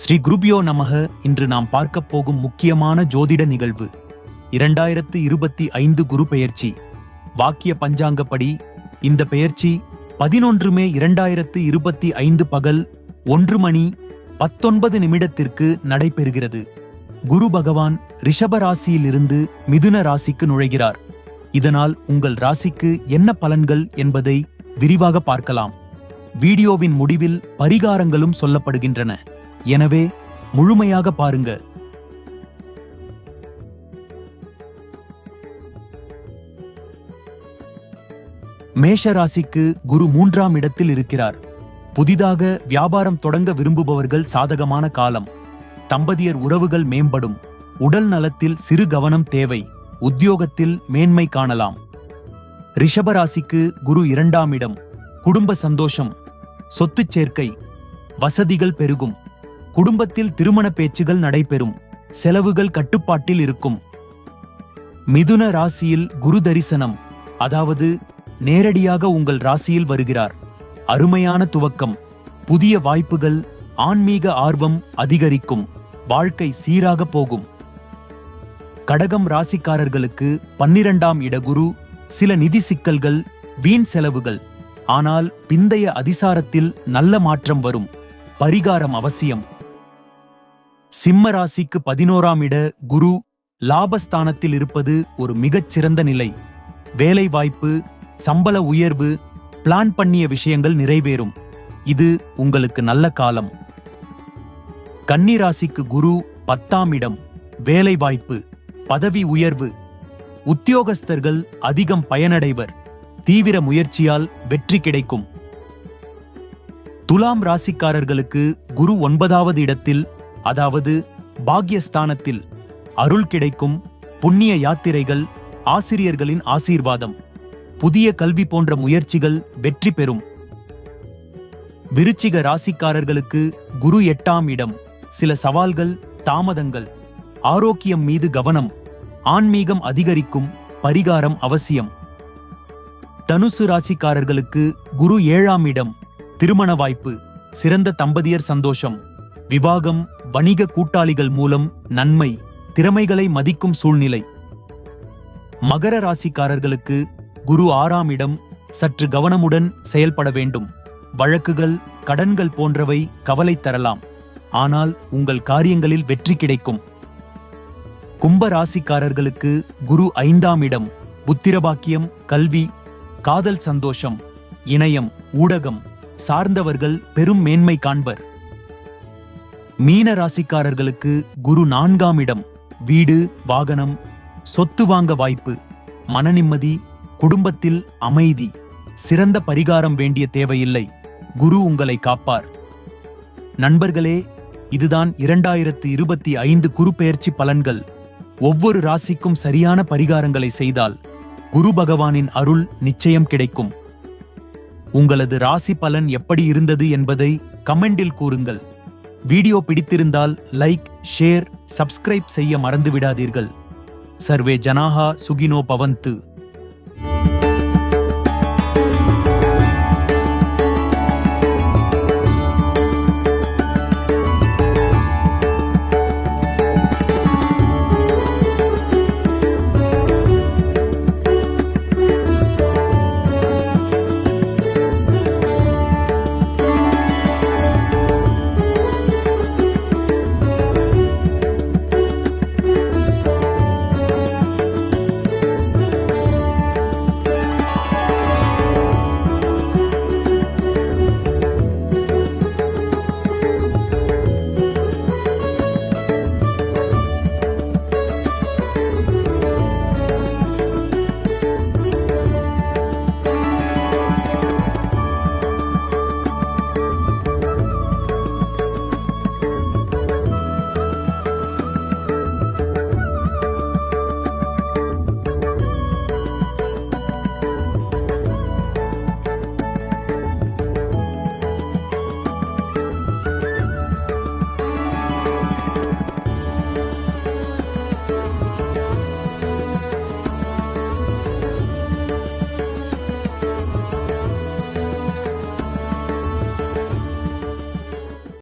ஸ்ரீ குருபியோ நமக இன்று நாம் பார்க்கப் போகும் முக்கியமான ஜோதிட நிகழ்வு. இரண்டாயிரத்து இருபத்தி ஐந்து குரு பெயர்ச்சி. வாக்கிய பஞ்சாங்கப்படி இந்த பெயர்ச்சி பதினொன்று மே இரண்டாயிரத்து இருபத்தி ஐந்து பகல் ஒன்று மணி பத்தொன்பது நிமிடத்திற்கு நடைபெறுகிறது. குரு பகவான் ரிஷப ராசியிலிருந்து மிதுன ராசிக்கு நுழைகிறார். இதனால் உங்கள் ராசிக்கு என்ன பலன்கள் என்பதை விரிவாக பார்க்கலாம். வீடியோவின் முடிவில் பரிகாரங்களும் சொல்லப்படுகின்றன. எனவே முழுமையாக பாருங்க மேஷ ராசிக்கு குரு மூன்றாம் இடத்தில் இருக்கிறார். புதிதாக வியாபாரம் தொடங்க விரும்புபவர்கள் சாதகமான காலம். தம்பதியர் உறவுகள் மேம்படும். உடல் நலத்தில் சிறு கவனம் தேவை. உத்தியோகத்தில் மேன்மை காணலாம். ரிஷபராசிக்கு குரு இரண்டாம் இடம். குடும்ப சந்தோஷம். சொத்து சேர்க்கை. வசதிகள் பெருகும். குடும்பத்தில் திருமண பேச்சுகள் நடைபெறும். செலவுகள் கட்டுப்பாட்டில் இருக்கும். மிதுன ராசியில் குரு தரிசனம். அதாவது நேரடியாக உங்கள் ராசியில் வருகிறார். அருமையான துவக்கம். புதிய வாய்ப்புகள் ஆன்மீக ஆர்வம் அதிகரிக்கும். வாழ்க்கை சீராக போகும். கடகம் ராசிக்காரர்களுக்கு பன்னிரண்டாம் இடகுரு சில நிதி சிக்கல்கள் வீண் செலவுகள். ஆனால் பிந்தைய அதிசாரத்தில் நல்ல மாற்றம் வரும். பரிகாரம் அவசியம். சிம்ம ராசிக்கு பதினோராம் இட குரு லாபஸ்தானத்தில் இருப்பது ஒரு மிகச் சிறந்த நிலை. வேலை வாய்ப்பு சம்பள உயர்வு பிளான் பண்ணிய விஷயங்கள் நிறைவேறும். இது உங்களுக்கு நல்ல காலம். கன்னி ராசிக்கு குரு பத்தாம் இடம். வேலை வாய்ப்பு பதவி உயர்வு. உத்தியோகஸ்தர்கள் அதிகம் பயனடைவர். தீவிர முயற்சியால் வெற்றி கிடைக்கும். துலாம் ராசிக்காரர்களுக்கு குரு ஒன்பதாவது இடத்தில் அதாவது பாக்யஸ்தானத்தில் அருள் கிடைக்கும் புண்ணிய யாத்திரைகள் ஆசிரியர்களின் ஆசீர்வாதம் புதிய கல்வி போன்ற முயற்சிகள் வெற்றி பெறும். விருச்சிக ராசிக்காரர்களுக்கு குரு எட்டாம் இடம். சில சவால்கள் தாமதங்கள் ஆரோக்கியம் மீது கவனம் ஆன்மீகம் அதிகரிக்கும் பரிகாரம் அவசியம். தனுசு ராசிக்காரர்களுக்கு குரு ஏழாம் இடம். திருமண வாய்ப்பு சிறந்த தம்பதியர் சந்தோஷம் விவாகம் வணிக கூட்டாளிகள் மூலம் நன்மை திறமைகளை மதிக்கும் சூழ்நிலை. மகர ராசிக்காரர்களுக்கு குரு ஆறாம் இடம் சற்று கவனமுடன் செயல்பட வேண்டும். வழக்குகள் கடன்கள் போன்றவை கவலை தரலாம். ஆனால் உங்கள் காரியங்களில் வெற்றி கிடைக்கும். கும்ப ராசிக்காரர்களுக்கு குரு ஐந்தாம் இடம் புத்திரபாக்கியம் கல்வி காதல் சந்தோஷம் இணையம் ஊடகம் சார்ந்தவர்கள் பெரும் மேன்மை காண்பர். மீன ராசிக்காரர்களுக்கு குரு நான்காம் இடம். வீடு வாகனம் சொத்து வாங்க வாய்ப்பு மனநிம்மதி குடும்பத்தில் அமைதி சிறந்த பரிகாரம் வேண்டிய தேவையில்லை. குரு உங்களை காப்பார். நண்பர்களே இதுதான் இரண்டாயிரத்து இருபத்தி ஐந்து குருபெயர்ச்சி பலன்கள். ஒவ்வொரு ராசிக்கும் சரியான பரிகாரங்களை செய்தால் குரு பகவானின் அருள் நிச்சயம் கிடைக்கும். உங்களது ராசி பலன் எப்படி இருந்தது என்பதை கமெண்டில் கூறுங்கள். வீடியோ பிடித்திருந்தால் லைக் ஷேர் சப்ஸ்கிரைப் செய்ய மறந்து விடாதீர்கள் சர்வே ஜனாஹா சுகினோ பவந்து.